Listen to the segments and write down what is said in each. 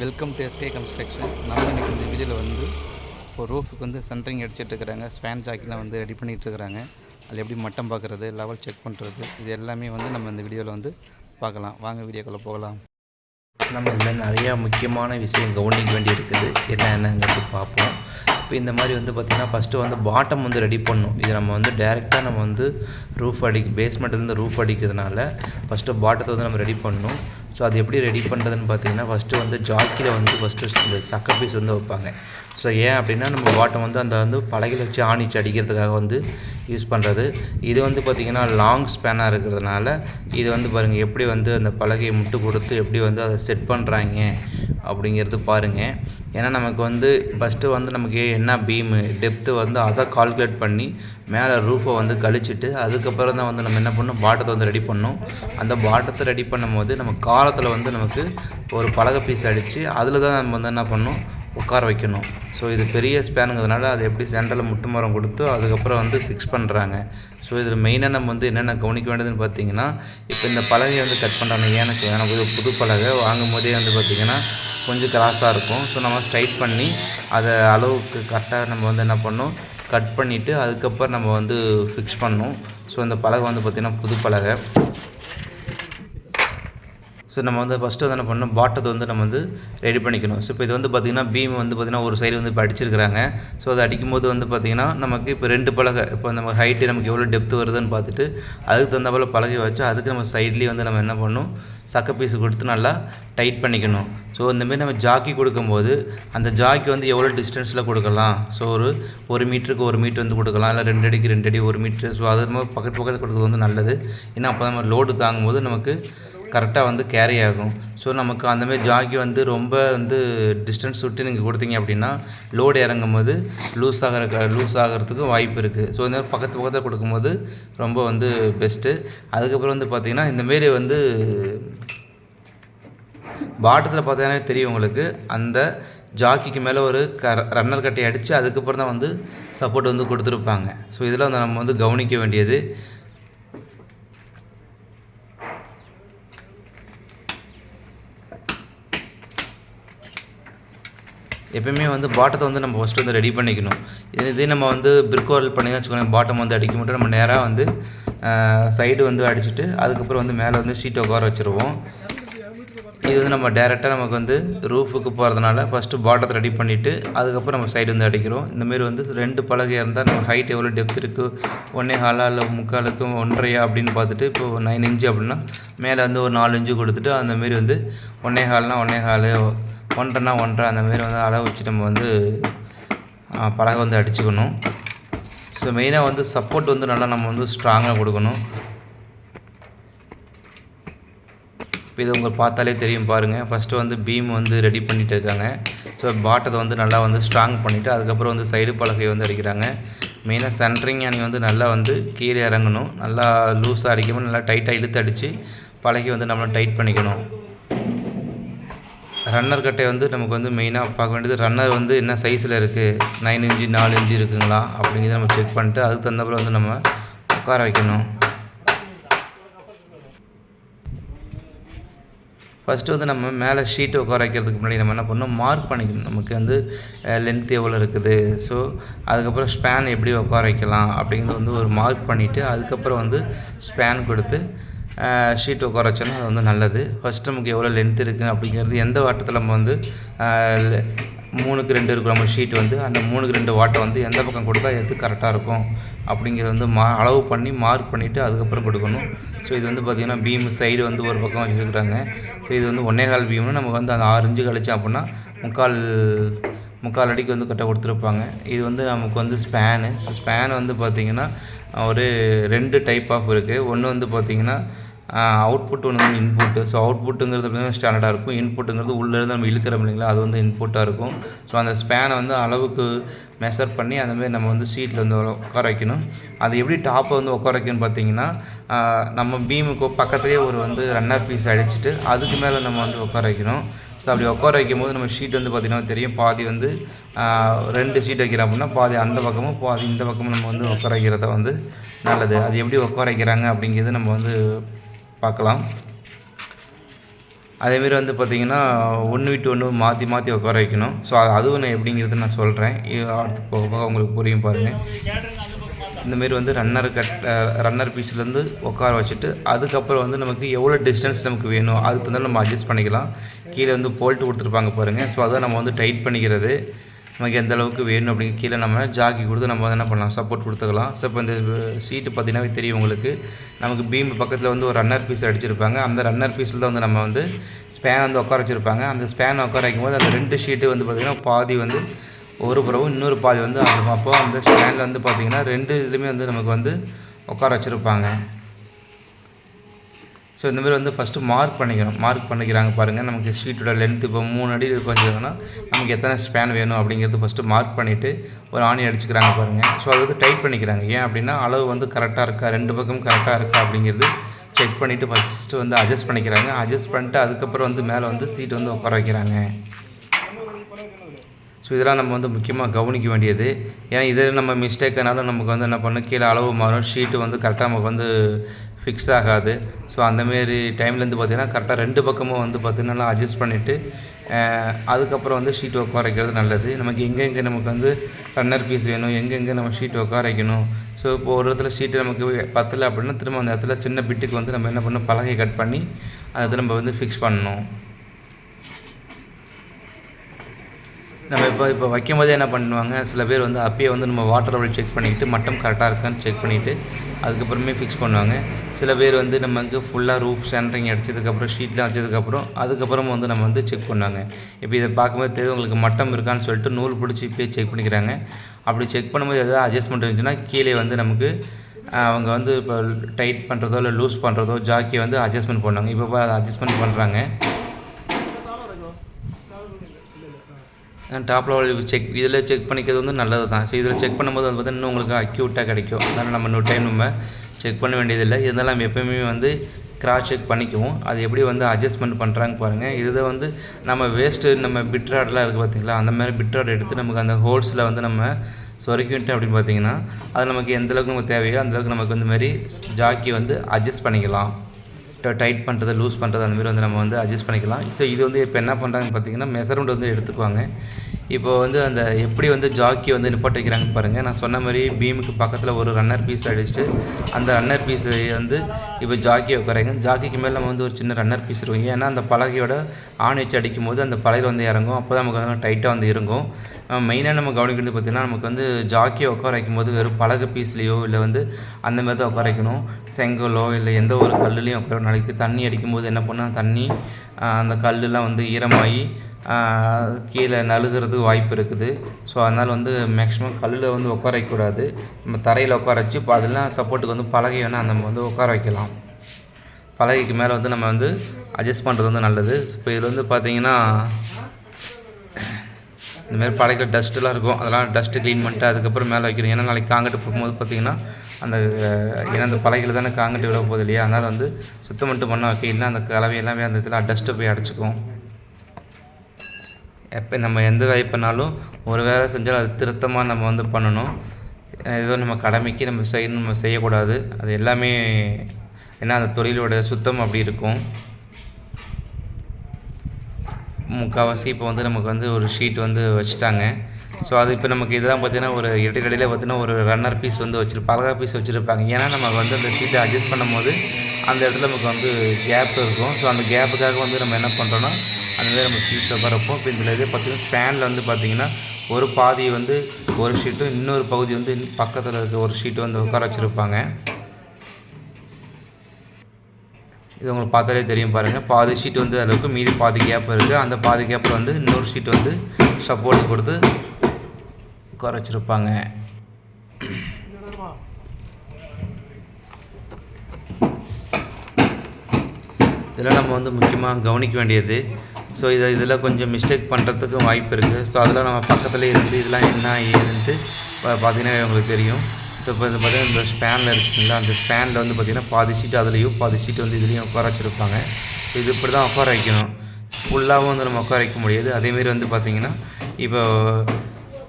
Welcome to SK construction நம்ம இன்றைக்கி இந்த வீடியோவில் வந்து இப்போ ரூஃபுக்கு வந்து சென்ட்ரிங் அடிச்சிட்டுருக்குறாங்க ஸ்பேன் ஜாக்கெலாம் வந்து ரெடி பண்ணிகிட்டு இருக்கிறாங்க. அதில் எப்படி மட்டம் பார்க்குறது லெவல் செக் பண்ணுறது இது எல்லாமே வந்து நம்ம இந்த வீடியோவில் வந்து பார்க்கலாம். வாங்க வீடியோக்குள்ளே போகலாம். நம்ம இதில் நிறையா முக்கியமான விஷயம் கவனிக்க வேண்டி இருக்குது என்னென்னங்கிறது பார்ப்போம். இப்போ இந்த மாதிரி வந்து பார்த்திங்கன்னா ஃபஸ்ட்டு வந்து பாட்டம் வந்து ரெடி பண்ணணும். இது நம்ம வந்து டேரெக்டாக நம்ம வந்து ரூஃப் அடி பேஸ்மெண்ட்லேருந்து ரூஃப் அடிக்கிறதுனால ஃபஸ்ட்டு பாட்டத்தை வந்து நம்ம ரெடி பண்ணணும். ஸோ அது எப்படி ரெடி பண்ணுறதுன்னு பார்த்தீங்கன்னா ஃபஸ்ட்டு வந்து ஜாக்கியில் வந்து ஃபஸ்ட்டு இந்த சக்க பீஸ் வந்து வைப்பாங்க. ஸோ ஏன் அப்படின்னா நம்ம வாட்டை வந்து அந்த வந்து பலகையில் வச்சு ஆணிச்சு அடிக்கிறதுக்காக வந்து யூஸ் பண்ணுறது இது வந்து பார்த்திங்கன்னா லாங் ஸ்பேனாக இருக்கிறதுனால இது வந்து பாருங்கள் எப்படி வந்து அந்த பலகையை முட்டு கொடுத்து எப்படி வந்து அதை செட் பண்ணுறாங்க அப்படிங்கிறது பாருங்கள் ஏன்னா நமக்கு வந்து ஃபஸ்ட்டு வந்து நமக்கு என்ன பீமு டெப்த்து வந்து அதை கால்குலேட் பண்ணி மேலே ரூஃபை வந்து கழிச்சிட்டு அதுக்கப்புறம் தான் வந்து நம்ம என்ன பண்ணணும் பாட்டத்தை வந்து ரெடி பண்ணோம் அந்த பாட்டத்தை ரெடி பண்ணும்போது நம்ம காலத்தில் வந்து நமக்கு ஒரு பலகை பீஸ் அடித்து அதில் தான் நம்ம வந்து என்ன பண்ணோம் உட்கார வைக்கணும். ஸோ இது பெரிய ஸ்பேனுங்கிறதுனால அது எப்படி சென்டரில் முட்டு மரம் கொடுத்து அதுக்கப்புறம் வந்து ஃபிக்ஸ் பண்ணுறாங்க ஸோ இதில் மெயினாக நம்ம வந்து என்னென்ன கவனிக்க வேண்டியதுன்னு பார்த்தீங்கன்னா இப்போ இந்த பலகையை வந்து கட் பண்ணுறாங்க ஏன்னு எனக்கு புது புது பலகை வாங்கும் போதே வந்து பார்த்திங்கன்னா கொஞ்சம் கிராஸாக இருக்கும். ஸோ நம்ம ஸ்ட்ரைட் பண்ணி அதை அளவுக்கு கரெக்டாக நம்ம வந்து என்ன பண்ணணும்? கட் பண்ணிவிட்டு அதுக்கப்புறம் நம்ம வந்து ஃபிக்ஸ் பண்ணோம் ஸோ இந்த பலகை வந்து பார்த்திங்கன்னா புது பலகை. ஸோ நம்ம வந்து ஃபஸ்ட்டு வந்து என்ன பண்ணணும்? பாட்டத்தை வந்து நம்ம வந்து ரெடி பண்ணிக்கணும். ஸோ இப்போ இது வந்து பார்த்திங்கன்னா பீம் வந்து பார்த்திங்கன்னா ஒரு சைடு வந்து இப்போ அடிச்சிருக்கிறாங்க. ஸோ அதை அடிக்கும்போது வந்து பார்த்திங்கன்னா நமக்கு இப்போ ரெண்டு பலகை இப்போ நம்ம ஹைட்டு நமக்கு எவ்வளோ டெப்த் வருதுன்னு பார்த்துட்டு அதுக்கு தகுந்த போல் பலகை வச்சு அதுக்கு நம்ம சைட்லேயே வந்து நம்ம என்ன பண்ணணும்? சக்க பீஸ் கொடுத்து நல்லா டைட் பண்ணிக்கணும். ஸோ இந்தமாரி நம்ம ஜாக்கி கொடுக்கும்போது அந்த ஜாக்கி வந்து எவ்வளோ டிஸ்டன்ஸில் கொடுக்கலாம்? ஸோ ஒரு ஒரு மீட்டருக்கு ஒரு மீட்டர் வந்து கொடுக்கலாம். இல்லை ரெண்டு அடிக்கு ரெண்டு அடி ஒரு மீட்ரு ஸோ அது மாதிரி பக்கத்து பக்கத்தில் கொடுக்குறது வந்து நல்லது. ஏன்னா அப்போ நம்ம லோடு தாங்கும்போது நமக்கு கரெக்டாக வந்து கேரி ஆகும். ஸோ நமக்கு அந்தமாரி ஜாக்கி வந்து ரொம்ப வந்து டிஸ்டன்ஸ் விட்டு நீங்கள் கொடுத்தீங்க அப்படின்னா லோடு இறங்கும் போது லூஸ் ஆகிற லூஸ் ஆகிறதுக்கு வாய்ப்பு இருக்குது ஸோ இந்த மாதிரி பக்கத்து பக்கத்தில் கொடுக்கும்போது ரொம்ப வந்து பெஸ்ட்டு அதுக்கப்புறம் வந்து பார்த்திங்கன்னா இந்தமாரி வந்து பாட்டத்தில் பார்த்தீங்கன்னா தெரியும் உங்களுக்கு. அந்த ஜாக்கிக்கு மேலே ஒரு க ரன்னர் கட்டையை அடித்து அதுக்கப்புறம் தான் வந்து சப்போர்ட் வந்து கொடுத்துருப்பாங்க. ஸோ இதில் வந்து நம்ம வந்து கவனிக்க வேண்டியது. எப்பயுமே வந்து பாட்டத்தை வந்து நம்ம ஃபஸ்ட்டு வந்து ரெடி பண்ணிக்கணும். இது இதே நம்ம வந்து பிரிக்கோல் பண்ணி வச்சுக்கோங்க. பாட்டம் வந்து அடிக்க மட்டும் நம்ம நேராக வந்து சைடு வந்து அடிச்சுட்டு அதுக்கப்புறம் வந்து மேலே வந்து ஷீட் உட்கார வச்சுருவோம். இது வந்து நம்ம டேரெக்டாக நமக்கு வந்து ரூஃபுக்கு போகிறதுனால ஃபஸ்ட்டு பாட்டத்தை ரெடி பண்ணிவிட்டு அதுக்கப்புறம் நம்ம சைடு வந்து அடிக்கிறோம். இந்தமாரி வந்து ரெண்டு பலகையாக இருந்தால் நம்ம ஹைட் எவ்வளோ டெப்த் இருக்குது ஒன்றே ஹாலா இல்லை முக்காலுக்கும் ஒன்றையா அப்படின்னு பார்த்துட்டு இப்போ நைன் இன்ச்சு அப்படின்னா மேலே வந்து ஒரு நாலு இன்ச்சு கொடுத்துட்டு அந்தமாரி வந்து ஒன்றே ஹால்னால் ஒன்றே ஹாலு ஒன்றரைனா ஒன்றரை அந்தமாரி வந்து அளவு வச்சு நம்ம வந்து பலகை வந்து அடிச்சுக்கணும். ஸோ மெயினாக வந்து சப்போர்ட் வந்து நல்லா நம்ம வந்து ஸ்ட்ராங்காக கொடுக்கணும். இப்போ இது உங்களுக்கு பார்த்தாலே தெரியும் பாருங்கள் ஃபஸ்ட்டு வந்து பீம் வந்து ரெடி பண்ணிகிட்டு இருக்காங்க. ஸோ பாட்டத்தை வந்து நல்லா வந்து ஸ்ட்ராங் பண்ணிவிட்டு அதுக்கப்புறம் வந்து சைடு பலகை வந்து அடிக்கிறாங்க. மெயினாக சென்ட்ரிங் அணி வந்து நல்லா வந்து கீழே இறங்கணும். நல்லா லூஸாக அடிக்காமல் நல்லா டைட்டாக இழுத்து அடித்து பழகி வந்து நம்மளை டைட் பண்ணிக்கணும். ரன்னர் கட்டை வந்து நமக்கு வந்து மெயினாக பார்க்க வேண்டியது ரன்னர் வந்து என்ன சைஸில் இருக்குது நைன் இன்ச்சு நாலு இன்ச்சு இருக்குங்களா? அப்படிங்கிறத நம்ம செக் பண்ணிட்டு அதுக்கு தகுந்தப்பில் வந்து நம்ம உட்கார வைக்கணும். ஃபஸ்ட்டு வந்து நம்ம மேலே ஷீட்டை உட்கார வைக்கிறதுக்கு முன்னாடி நம்ம என்ன பண்ணணும்? மார்க் பண்ணிக்கணும். நமக்கு வந்து லென்த் எவ்வளோ இருக்குது? ஸோ அதுக்கப்புறம் ஸ்பேன் எப்படி உட்கார வைக்கலாம்? அப்படிங்கிறது வந்து ஒரு மார்க் பண்ணிவிட்டு அதுக்கப்புறம் வந்து ஸ்பேன் கொடுத்து ஷீட் உட்கார வச்சோன்னா அது வந்து நல்லது. ஃபஸ்ட்டு நமக்கு எவ்வளோ லென்த் இருக்குது அப்படிங்கிறது எந்த வாட்டத்தில் நம்ம வந்து மூணுக்கு ரெண்டு இருக்கும் நம்ம ஷீட் வந்து அந்த மூணுக்கு ரெண்டு வாட்டை வந்து எந்த பக்கம் கொடுத்தா எது கரெக்டாக இருக்கும் அப்படிங்கிறது வந்து மா அளவு பண்ணி மார்க் பண்ணிவிட்டு அதுக்கப்புறம் கொடுக்கணும். ஸோ இது வந்து பார்த்திங்கன்னா பீம் சைடு வந்து ஒரு பக்கம் வச்சுருக்குறாங்க. ஸோ இது வந்து ஒன்றே கால் பீம்னு நமக்கு வந்து அந்த ஆறு இன்ச்சு கழிச்சோம் அப்படின்னா முக்கால் முக்கால் அடிக்கு வந்து கட்ட கொடுத்துருப்பாங்க. இது வந்து நமக்கு வந்து ஸ்பேனு ஸோ ஸ்பேன் வந்து பார்த்திங்கன்னா ஒரு ரெண்டு டைப் ஆஃப் இருக்குது ஒன்று வந்து பார்த்திங்கன்னா அவுட்புட் ஒன்று வந்து இன்புட்டு ஸோ அவுட்புட்டுங்கிறது ஸ்டாண்டர்டாக இருக்கும். இன்புட்டுங்கிறது உள்ளேருந்து நம்ம இழுக்கிறோம் இல்லைங்களா? அது வந்து இன்புட்டாக இருக்கும். ஸோ அந்த ஸ்பேனை வந்து அளவுக்கு மெஷர் பண்ணி அந்தமாரி நம்ம வந்து சீட்டில் வந்து உட்கார வைக்கணும். அது எப்படி டாப்பை வந்து உட்கார வைக்கணும்னு பார்த்தீங்கன்னா நம்ம பீமுக்கு பக்கத்துலேயே ஒரு வந்து ரன்னர் பீஸ் அடிச்சுட்டு அதுக்கு மேலே நம்ம வந்து உட்கார வைக்கணும். ஸோ அப்படி உட்கார வைக்கும் போது நம்ம ஷீட் வந்து பார்த்திங்கன்னா தெரியும். பாதி வந்து ரெண்டு ஷீட் வைக்கிறோம் அப்படின்னா பாதி அந்த பக்கமும் பாதி இந்த பக்கமும் நம்ம வந்து உட்கார வைக்கிறத வந்து நல்லது. அது எப்படி உட்கார வைக்கிறாங்க அப்படிங்கிறது நம்ம வந்து பார்க்கலாம். அதேமாரி வந்து பார்த்திங்கன்னா ஒன்று விட்டு ஒன்று மாற்றி மாற்றி உட்கார வைக்கணும். ஸோ அதுவும் நான் எப்படிங்கிறது நான் சொல்கிறேன் அடுத்து போக போக உங்களுக்கு புரியும் பாருங்கள் இந்தமாரி வந்து ரன்னர் கட் ரன்னர் பீஸ்லேருந்து உட்கார வச்சுட்டு அதுக்கப்புறம் வந்து நமக்கு எவ்வளோ டிஸ்டன்ஸ் நமக்கு வேணும் அதுக்கு வந்து நம்ம அட்ஜஸ்ட் பண்ணிக்கலாம். கீழே வந்து போல்ட்டு கொடுத்துருப்பாங்க பாருங்கள் ஸோ அதை நம்ம வந்து டைட் பண்ணிக்கிறது. நமக்கு எந்த அளவுக்கு வேணும் அப்படிங்க கீழே நம்ம ஜாக்கி கொடுத்து நம்ம வந்து என்ன பண்ணலாம் சப்போர்ட் கொடுத்துக்கலாம். ஸோ இப்போ இந்த சீட்டு பார்த்தீங்கன்னாவே தெரியும் உங்களுக்கு. நமக்கு பீம் பக்கத்தில் வந்து ஒரு ரன்னர் பீஸ் அடிச்சிருப்பாங்க. அந்த ரன்னர் பீஸில் தான் வந்து நம்ம வந்து ஸ்பேன் வந்து உட்கார வச்சுருப்பாங்க. அந்த ஸ்பேன் உட்கார வைக்கும்போது அந்த ரெண்டு ஷீட்டு வந்து பார்த்திங்கன்னா பாதி வந்து ஒரு புறவும் இன்னொரு பாதி வந்து ஆடும் அப்போ அந்த ஸ்பேனில் வந்து பார்த்திங்கன்னா ரெண்டு இதுலேயுமே வந்து நமக்கு வந்து உட்கார வச்சுருப்பாங்க. ஸோ இந்த மாதிரி வந்து ஃபஸ்ட்டு மார்க் பண்ணிக்கணும். மார்க் பண்ணிக்கிறாங்க பாருங்கள் நமக்கு ஷீட்டோட லென்த் இப்போ மூணு அடி கொஞ்சம்னா நமக்கு எத்தனை ஸ்பேன் வேணும் அப்படிங்கிறது ஃபஸ்ட்டு மார்க் பண்ணிவிட்டு ஒரு ஆணி அடிச்சுக்கிறாங்க பாருங்கள் ஸோ அது வந்து டைட் பண்ணிக்கிறாங்க. ஏன் அப்படின்னா அளவு வந்து கரெக்டாக இருக்கா ரெண்டு பக்கம் கரெக்டாக இருக்கா அப்படிங்கிறது செக் பண்ணிவிட்டு ஃபஸ்ட்டு வந்து அட்ஜஸ்ட் பண்ணிக்கிறாங்க. அட்ஜஸ்ட் பண்ணிட்டு அதுக்கப்புறம் வந்து மேலே வந்து சீட் வந்து உட்கார வைக்கிறாங்க. ஸோ இதெல்லாம் நம்ம வந்து முக்கியமாக கவனிக்க வேண்டியது. ஏன்னா இதில் நம்ம மிஸ்டேக்னால நமக்கு வந்து என்ன பண்ணணும் கீழே அளவு மாறும். ஷீட்டு வந்து கரெக்டாக நமக்கு வந்து ஃபிக்ஸ் ஆகாது. ஸோ அந்தமாரி டைம்லேருந்து பார்த்திங்கன்னா கரெக்டாக ரெண்டு பக்கமும் வந்து பார்த்திங்கன்னா அட்ஜஸ்ட் பண்ணிவிட்டு அதுக்கப்புறம் வந்து ஷீட் உட்காரைக்கிறது நல்லது. நமக்கு எங்கெங்கே நமக்கு வந்து ரன்னர் பீஸ் வேணும்? எங்கெங்கே நம்ம ஷீட் உட்காரைக்கணும் ஸோ இப்போ ஒரு இடத்துல ஷீட்டு நமக்கு பத்தலை அப்படின்னா திரும்ப அந்த இடத்துல சின்ன பிட்டுக்கு வந்து நம்ம என்ன பண்ணணும்? பலகை கட் பண்ணி அதை நம்ம வந்து ஃபிக்ஸ் பண்ணணும். நம்ம இப்போ இப்போ வைக்கும் போதே என்ன பண்ணுவாங்க சில பேர் வந்து அப்பயே வந்து நம்ம வாட்டர் லெவல் செக் பண்ணிக்கிட்டு மட்டம் கரெக்டாக இருக்கான்னு செக் பண்ணிவிட்டு அதுக்கப்புறமே ஃபிக்ஸ் பண்ணுவாங்க. சில பேர் வந்து நமக்கு ஃபுல்லாக ரூப் சென்டரிங் அடித்ததுக்கப்புறம் ஷீட்லாம் வச்சதுக்கப்புறம் அதுக்கப்புறம் வந்து நம்ம வந்து செக் பண்ணாங்க இப்போ இதை பார்க்கும்போது தெரியும் உங்களுக்கு மட்டம் இருக்கான்னு சொல்லிட்டு நூல் பிடிச்சி இப்போயே செக் பண்ணிக்கிறாங்க. அப்படி செக் பண்ணும்போது எதாவது அட்ஜஸ்ட்மெண்ட் இருந்துச்சுன்னா கீழே வந்து நமக்கு அவங்க வந்து இப்போ டைட் பண்ணுறதோ இல்லை லூஸ் பண்ணுறதோ ஜாக்கியை வந்து அட்ஜஸ்ட்மெண்ட் பண்ணுவாங்க. இப்போ அதை அட்ஜஸ்ட்மெண்ட் பண்ணுறாங்க டாப் லெவல் செக் இதில் செக் பண்ணிக்கிறது வந்து நல்லது தான் ஸோ இதில் செக் பண்ணும்போது வந்து பார்த்தீங்கன்னா இன்னும் உங்களுக்கு அக்யூட்டாக கிடைக்கும். அதனால் நம்ம இன்னொரு டைம் நம்ம செக் பண்ண வேண்டியதில்லை. இருந்தாலும் நம்ம எப்போயுமே வந்து கிராஸ் செக் பண்ணிக்குவோம். அது எப்படி வந்து அட்ஜஸ்ட்மெண்ட் பண்ணுறாங்க பாருங்கள் இதை வந்து நம்ம வேஸ்ட்டு நம்ம பிட்ராட்லாம் இருக்குது பார்த்தீங்களா அந்த மாதிரி பிட்ராட் எடுத்து நமக்கு அந்த ஹோல்ஸில் வந்து நம்ம சொருக்கிட்டு அப்படின்னு பார்த்தீங்கன்னா அது நமக்கு எந்த அளவுக்கு நமக்கு தேவையோ அந்தளவுக்கு நமக்கு வந்து மாதிரி ஜாக்கி வந்து அட்ஜஸ்ட் பண்ணிக்கலாம். டைட் பண்ணுறது லூஸ் பண்ணுறது அந்தமாரி வந்து நம்ம வந்து அட்ஜஸ்ட் பண்ணிக்கலாம். ஸோ இது வந்து இப்போ என்ன பண்ணுறாங்கன்னு பார்த்தீங்கன்னா மெஷர்மெண்ட் வந்து எடுத்துக்குவாங்க. இப்போ வந்து அந்த எப்படி வந்து ஜாக்கி வந்து நிப்பாட்டி வைக்கிறாங்கன்னு பாருங்கள் நான் சொன்ன மாதிரி பீமுக்கு பக்கத்தில் ஒரு ரன்னர் பீஸ் அடிச்சுட்டு அந்த ரன்னர் பீஸ் வந்து இப்போ ஜாக்கி உட்காராங்க. ஜாக்கிக்கு மேலே நம்ம வந்து ஒரு சின்ன ரன்னர் பீஸ் இருக்கும் ஏன்னா அந்த பலகையோட ஆன் வச்சு அடிக்கும் போது அந்த பலகையில் வந்து இறங்கும். அப்போ தான் நமக்கு வந்து டைட்டாக வந்து இறங்கும். மெயினாக நம்ம கவனிக்கிறது பார்த்திங்கன்னா நமக்கு வந்து ஜாக்கியை உட்கார வைக்கும் போது வெறும் பலகை பீஸ்லேயோ இல்லை வந்து அந்த மாதிரி தான் உட்கார வைக்கணும். செங்கலோ இல்லை எந்த ஒரு கல்லுலேயும் உட்கார நாளைக்கு தண்ணி அடிக்கும்போது என்ன பண்ணால் தண்ணி அந்த கல்லுலாம் வந்து ஈரமாகி கீழே நழுகிறது வாய்ப்பு இருக்குது. ஸோ அதனால் வந்து மேக்ஸிமம் கல்லில் வந்து உட்கார வைக்கக்கூடாது. நம்ம தரையில் உட்கார வச்சு இப்போ அதெல்லாம் சப்போர்ட்டுக்கு வந்து பலகை வேணால் நம்ம வந்து உட்கார வைக்கலாம். பலகைக்கு மேலே வந்து நம்ம வந்து அட்ஜஸ்ட் பண்ணுறது வந்து நல்லது. இப்போ இதில் வந்து பார்த்தீங்கன்னா இந்தமாரி பலகையில் பழைய டஸ்ட்டுலாம் இருக்கும். அதெல்லாம் டஸ்ட்டு க்ளீன் பண்ணிட்டு அதுக்கப்புறம் மேலே வைக்கிறோம் ஏன்னா நாளைக்கு காங்கிட்டு போகும்போது பார்த்தீங்கன்னா அந்த ஏன்னா அந்த பலகையில் தானே காங்கிட்டு விட போகுது இல்லையா? அதனால் வந்து சுத்தம் மட்டும் பண்ண வைக்கலாம் அந்த கலவை எல்லாமே அந்த இதில் டஸ்ட்டு போய் அடைச்சிக்கும். எப்போ நம்ம எந்த வேலை பண்ணாலும் ஒரு வேலை செஞ்சாலும் அது திருத்தமாக நம்ம வந்து பண்ணணும். ஏதோ நம்ம கடமைக்கு நம்ம செய்யணும் நம்ம செய்யக்கூடாது. அது எல்லாமே ஏன்னா அந்த தொழிலோட சுத்தம் அப்படி இருக்கும். முக்கால்வாசி இப்போ வந்து நமக்கு வந்து ஒரு ஷீட் வந்து வச்சுட்டாங்க. ஸோ அது இப்போ நமக்கு இதெல்லாம் பார்த்தீங்கன்னா ஒரு இரட்டுக்கடையில் பார்த்தீங்கன்னா ஒரு ரன்னர் பீஸ் வந்து வச்சிரு பலகா பீஸ் வச்சுருப்பாங்க. ஏன்னா நம்ம வந்து அந்த சீட்டை அட்ஜஸ்ட் பண்ணும்போது அந்த இடத்துல நமக்கு வந்து கேப் இருக்கும். ஸோ அந்த கேப்புக்காக வந்து நம்ம என்ன பண்ணுறோன்னா அதனால நம்ம ஷீட் உட்காரப்போம் இப்போ இதில் இதே பார்த்தீங்கன்னா ஸ்பேனில் வந்து பார்த்தீங்கன்னா ஒரு பாதி வந்து ஒரு ஷீட்டும் இன்னொரு பகுதி வந்து பக்கத்தில் இருக்க ஒரு ஷீட்டு வந்து உட்கார வச்சுருப்பாங்க. இது உங்களுக்கு பார்த்தாலே தெரியும் பாருங்கள் பாதி ஷீட் வந்து அளவுக்கு மீதி பாதி கேப் இருக்குது அந்த பாதி கேப்பில் வந்து இன்னொரு ஷீட் வந்து சப்போர்ட் கொடுத்து உட்கார வச்சுருப்பாங்க. இதெல்லாம் நம்ம வந்து முக்கியமாக கவனிக்க வேண்டியது. ஸோ இதை இதில் கொஞ்சம் மிஸ்டேக் பண்ணுறதுக்கும் வாய்ப்பு இருக்குது ஸோ அதெல்லாம் நம்ம பக்கத்தில் இருந்து இதெல்லாம் என்ன ஏதுன்ட்டு பா- பார்த்தீங்கன்னா உங்களுக்கு தெரியும். ஸோ இப்போ வந்து பார்த்தீங்கன்னா இந்த ஸ்பேனில் இருக்குங்களா அந்த ஸ்பேனில் வந்து பார்த்திங்கன்னா பாதி சீட்டு அதுலேயும் பாதி சீட்டு வந்து இதுலேயும் உட்கார வச்சுருப்பாங்க. ஸோ இது இப்படி தான் உட்கார வைக்கணும். ஃபுல்லாகவும் வந்து நம்ம உட்கார வைக்க முடியாது. அதேமாரி வந்து பார்த்திங்கன்னா இப்போ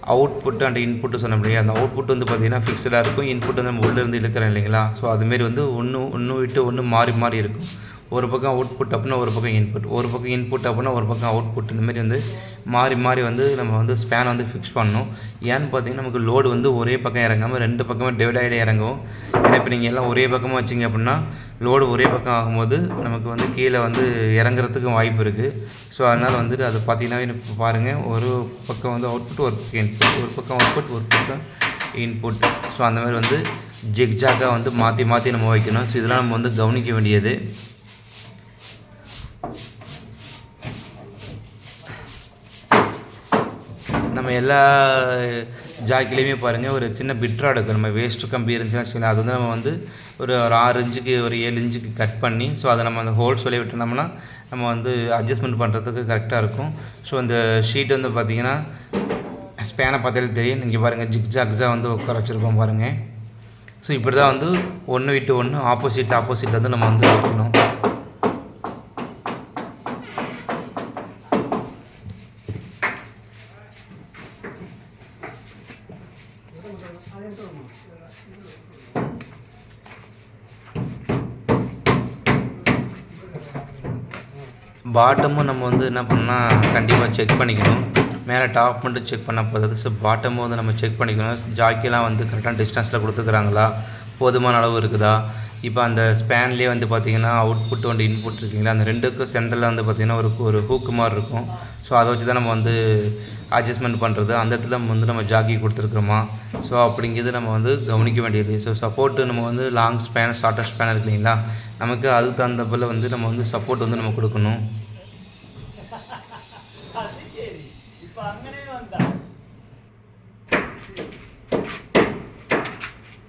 அவுட்புட் அண்ட் இன்புட்டு சொன்ன முடியாது அந்த அவுட்புட் வந்து பார்த்திங்கன்னா ஃபிக்ஸடாக இருக்கும். இன்புட் வந்து நம்ம உள்ளேருந்து இழுக்கிறோம் இல்லைங்களா? ஸோ அதுமாரி வந்து ஒன்று ஒன்று விட்டு ஒன்று மாறி மாறி இருக்கும். ஒரு பக்கம் அவுட்புட் அப்படின்னா ஒரு பக்கம் இன்புட் ஒரு பக்கம் இன்புட் அப்படின்னா ஒரு பக்கம் அவுட்புட் இந்த மாதிரி வந்து மாறி மாறி வந்து நம்ம வந்து ஸ்பேன் வந்து ஃபிக்ஸ் பண்ணணும். ஏன்னு பார்த்தீங்கன்னா நமக்கு லோடு வந்து ஒரே பக்கம் இறங்காமல் ரெண்டு பக்கமே டிவைட் ஆகிட்டே இறங்கும். ஏன்னா இப்போ நீங்கள் எல்லாம் ஒரே பக்கமாக வச்சிங்க அப்படின்னா லோடு ஒரே பக்கம் ஆகும்போது நமக்கு வந்து கீழே வந்து இறங்குறதுக்கும் வாய்ப்பு இருக்குது ஸோ அதனால் வந்துட்டு அது பார்த்தீங்கன்னா இப்போ பாருங்கள் ஒரு பக்கம் வந்து அவுட்புட் ஒரு பக்கம் இன்புட் ஒரு பக்கம் அவுட்புட் ஒரு பக்கம் இன்புட் ஸோ அந்த மாதிரி வந்து ஜிக்ஜாக்காக வந்து மாற்றி மாற்றி நம்ம வைக்கணும். ஸோ இதெல்லாம் நம்ம வந்து கவனிக்க வேண்டியது. நம்ம எல்லா ஜாக்கிலையுமே பாருங்கள் ஒரு சின்ன பிட்ரா எடுக்கும். நம்ம வேஸ்ட்டு கம்பி இருந்துச்சுன்னா வச்சுக்கோங்களேன் அது வந்து நம்ம வந்து ஒரு ஒரு ஆறு இன்ச்சுக்கு ஒரு ஏழு இன்ச்சுக்கு கட் பண்ணி ஸோ அதை நம்ம அந்த ஹோல்ஸ் வழியை விட்டுனோம்னா நம்ம வந்து அட்ஜஸ்ட்மெண்ட் பண்ணுறதுக்கு கரெக்டாக இருக்கும். ஸோ அந்த ஷீட் வந்து பார்த்திங்கன்னா ஸ்பேனை பார்த்தாலே தெரியும். நீங்கள் பாருங்கள் ஜிக் ஜாக்ஸாக வந்து உட்கார வச்சுருக்கோம் பாருங்கள் ஸோ இப்படி தான் வந்து ஒன்று விட்டு ஒன்று ஆப்போசிட் ஆப்போசிட் வந்து நம்ம வந்து வைக்கணும் பாட்டமும் நம்ம வந்து என்ன பண்ணால் கண்டிப்பாக செக் பண்ணிக்கணும். மேலே டாப் மட்டும் செக் பண்ணால் போதாது ஸோ பாட்டமும் வந்து நம்ம செக் பண்ணிக்கணும். ஜாக்கிலாம் வந்து கரெக்டான டிஸ்டன்ஸில் கொடுத்துக்கிறாங்களா? போதுமான அளவு இருக்குதா? இப்போ அந்த ஸ்பேன்லேயே வந்து பார்த்திங்கன்னா அவுட்புட் வந்து இன்புட் இருக்குங்களா? அந்த ரெண்டுக்கும் சென்டரில் வந்து பார்த்திங்கன்னா ஒரு ஒரு ஹூக்கு மாதிரி இருக்கும். ஸோ அதை வச்சு தான் நம்ம வந்து அட்ஜஸ்ட்மெண்ட் பண்ணுறது அந்த இடத்துல நம்ம வந்து நம்ம ஜாக்கி கொடுத்துருக்குறோமா? ஸோ அப்படிங்கிறது நம்ம வந்து கவனிக்க வேண்டியது. ஸோ சப்போர்ட்டு நம்ம வந்து லாங் ஸ்பேன் ஷார்ட்டர் ஸ்பேன் இருக்கு இல்லைங்களா? நமக்கு அதுக்கு தகுந்தப்பில் வந்து நம்ம வந்து சப்போர்ட் வந்து நம்ம கொடுக்கணும்.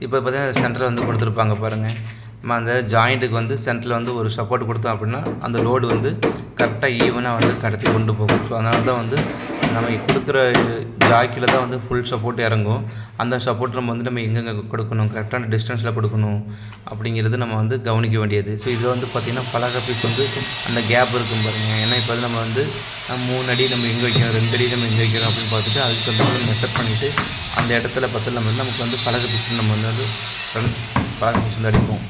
இப்போ பார்த்தீங்கன்னா சென்டரில் வந்து கொடுத்துருப்பாங்க பாருங்கள் நம்ம அந்த ஜாயிண்ட்டுக்கு வந்து சென்டரில் வந்து ஒரு சப்போர்ட் கொடுத்தோம் அப்படின்னா அந்த லோடு வந்து கரெக்டாக ஈவனாக வந்து கடத்தி கொண்டு போகும். ஸோ அதனால தான் வந்து நம்ம கொடுக்குற ஜாக்கியில் தான் வந்து ஃபுல் சப்போர்ட் இறங்கும். அந்த சப்போர்ட் நம்ம வந்து நம்ம எங்கெங்கே கொடுக்கணும்? கரெக்டான டிஸ்டன்ஸில் கொடுக்கணும் அப்படிங்கிறது நம்ம வந்து கவனிக்க வேண்டியது. ஸோ இது வந்து பார்த்திங்கன்னா பலகை பீஸ் வந்து அந்த கேப் இருக்கும் பாருங்கள் ஏன்னா இப்போ வந்து நம்ம வந்து மூணு அடி நம்ம எங்கே வைக்கிறோம்? ரெண்டு அடி நம்ம எங்கே வைக்கிறோம் அப்படின்னு பார்த்துட்டு அதுக்கு வந்து மெஷர் பண்ணிவிட்டு அந்த இடத்துல பார்த்து நம்ம வந்து நமக்கு வந்து பலகை பீஸ் நம்ம வந்து பலகை பீஸ் வந்து அடிப்போம்.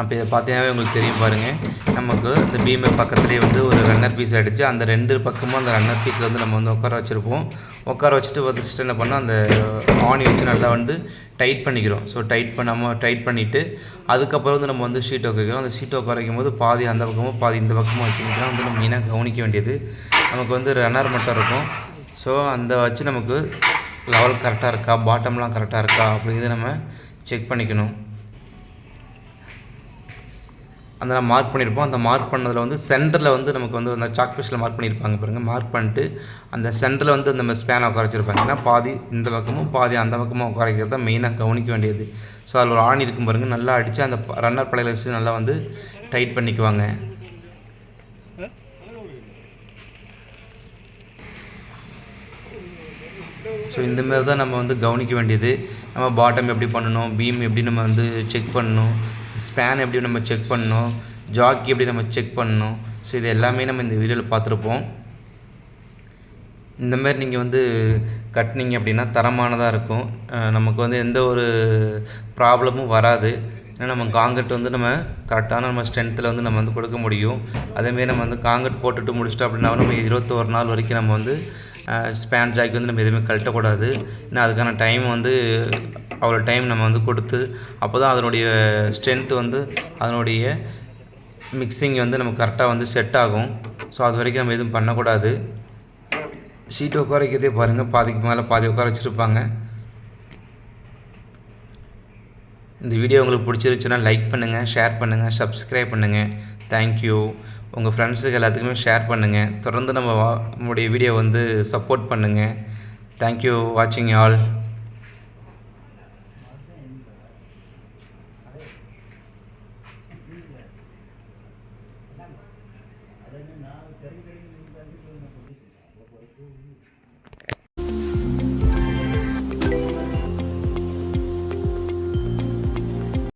அப்போ இதை பார்த்தீங்கன்னா உங்களுக்கு தெரியும் பாருங்கள் நமக்கு இந்த பீமை பக்கத்துலேயே வந்து ஒரு ரன்னர் பீஸ் அடித்து அந்த ரெண்டு பக்கமும் அந்த ரன்னர் பீஸில் வந்து நம்ம வந்து உட்கார வச்சுருப்போம். உட்கார வச்சுட்டு வச்சுட்டு என்ன பண்ணால் அந்த ஆணி வச்சு நல்லா வந்து டைட் பண்ணிக்கிறோம். ஸோ டைட் பண்ணாமல் டைட் பண்ணிவிட்டு அதுக்கப்புறம் வந்து நம்ம வந்து ஷீட் வைக்கிறோம் அந்த ஷீட் உட்கார வைக்கும் போது பாதி அந்த பக்கமும் பாதி இந்த பக்கமும் வச்சுக்கிட்டோம் வந்து நம்ம மெயினாக கவனிக்க வேண்டியது. நமக்கு வந்து ரன்னர் மட்டும் இருக்கும். ஸோ அந்த வச்சு நமக்கு லெவல் கரெக்டாக இருக்கா? பாட்டம்லாம் கரெக்டாக இருக்கா? அப்படிங்கிறது நம்ம செக் பண்ணிக்கணும். அந்த நம்ம மார்க் பண்ணியிருப்போம் அந்த மார்க் பண்ணதில் வந்து சென்டரில் வந்து நமக்கு வந்து அந்த சாக் பீஸில் மார்க் பண்ணியிருப்பாங்க பாருங்கள் மார்க் பண்ணிட்டு அந்த சென்டரில் வந்து அந்த ஸ்பேனை உட்கார வச்சுருப்பாங்க. ஏன்னா பாதி இந்த பக்கமும் பாதி அந்த பக்கமும் உட்கார வைக்கிறது தான் மெயினாக கவனிக்க வேண்டியது. ஸோ அதில் ஒரு ஆணி இருக்கும் பாருங்கள் நல்லா அடித்து அந்த ரன்னர் படையில் வச்சு நல்லா வந்து டைட் பண்ணிக்குவாங்க. ஸோ இந்தமாரி தான் நம்ம வந்து கவனிக்க வேண்டியது. நம்ம பாட்டம் எப்படி பண்ணணும்? பீம் எப்படி நம்ம வந்து செக் பண்ணணும்? ஸ்பேன் எப்படி நம்ம செக் பண்ணணும் ஜாக்கி எப்படி நம்ம செக் பண்ணணும். ஸோ இது எல்லாமே நம்ம இந்த வீடியோவில் பார்த்துருப்போம். இந்த மாதிரி நீங்கள் வந்து கட்டினீங்க அப்படின்னா தரமானதாக இருக்கும். நமக்கு வந்து எந்த ஒரு ப்ராப்ளமும் வராது. ஏன்னா நம்ம காங்கிரட் வந்து நம்ம கரெக்டான நம்ம ஸ்ட்ரென்த்தில் வந்து நம்ம வந்து கொடுக்க முடியும். அதேமாரி நம்ம வந்து காங்கிரட் போட்டுட்டு முடிச்சிட்டோம் அப்படின்னா நம்ம இருபத்தோரு நாள் வரைக்கும் நம்ம வந்து ஸ்பேன் ஜாக்கி வந்து நம்ம எதுவுமே கழட்டக்கூடாது. ஏன்னா அதுக்கான டைம் வந்து அவ்வளோ டைம் நம்ம வந்து கொடுத்து அப்போ தான் அதனுடைய ஸ்ட்ரென்த்து வந்து அதனுடைய மிக்சிங் வந்து நமக்கு கரெக்டாக வந்து செட் ஆகும். ஸோ அது வரைக்கும் நம்ம எதுவும் பண்ணக்கூடாது. சீட் உட்கார வைக்கிறதே பாருங்கள் பாதிக்கு மேலே பாதி உட்கார வச்சுருப்பாங்க. இந்த வீடியோ உங்களுக்கு பிடிச்சிருச்சுன்னா லைக் பண்ணுங்கள் ஷேர் பண்ணுங்கள் சப்ஸ்கிரைப் பண்ணுங்கள் தேங்க்யூ உங்கள் ஃப்ரெண்ட்ஸுக்கு எல்லாத்துக்குமே ஷேர் பண்ணுங்கள் தொடர்ந்து நம்ம வா நம்முடைய வீடியோ வந்து சப்போர்ட் பண்ணுங்கள் தேங்க்யூ வாட்சிங் ஆல்